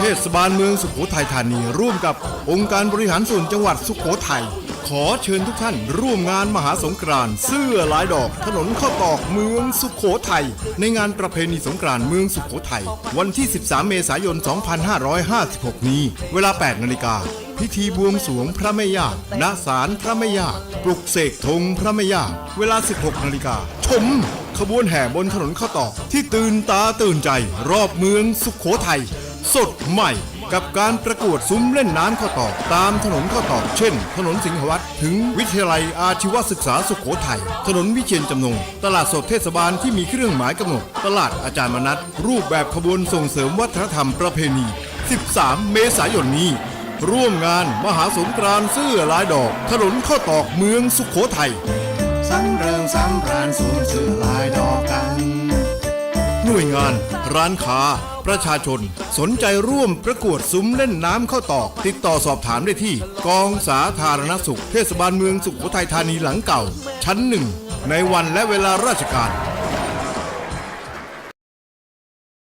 เทศบาลเมืองสุโขทัยธานี ร่วมกับองค์การบริหารส่วนจังหวัดสุโขทัยขอเชิญทุกท่านร่วมงานมหาสงกรานต์เสื้อลายดอก ถนนข้าวตอกเมืองสุโขทัยในงานประเพณีสงกรานต์เมืองสุโขทัยวันที่ 13 เมษายน 2556 นี้ เวลา 8 นาฬิกา พิธีบวงสวงพระแม่ย่าณศาลพระแม่ย่าปลุกเสกธงพระแม่ย่าเวลา 16 นาฬิกา ชม ขบวนแห่บนถนนข้าวตอกที่ตื่นตาตื่นใจ รอบเมืองสุขโขทัย สดใหม่กับการประกวดซุ้มเล่นน้ำข้าวตอกตามถนนข้าวตอกเช่น ถนนสิงหวัดถึงวิทยาลัยอาชีวศึกษาสุขโขทัยถนนวิเชียนจำนง ตลาดสดเทศบาลที่มีเครื่องหมายกำหนด ตลาดอาจารย์มนัสรูปแบบขบวนส่งเสริมวัฒนธรรมประเพณี 13 เมษายนนี้ ร่วมงานมหาสงกรานต์เสื้อลายดอก ถนนข้าวตอกเมืองสุขโขทัยสำเริงสำราญสวมเสื้อลายดอกกัน หน่วยงาน ร้านค้า ประชาชน สนใจร่วมประกวดซุ้มเล่นน้ำข้าวตอก ติดต่อสอบถามได้ที่ กองสาธารณสุข เทศบาลเมืองสุขโขทัยธานีหลังเก่า ชั้นหนึ่งในวันและเวลาราชการ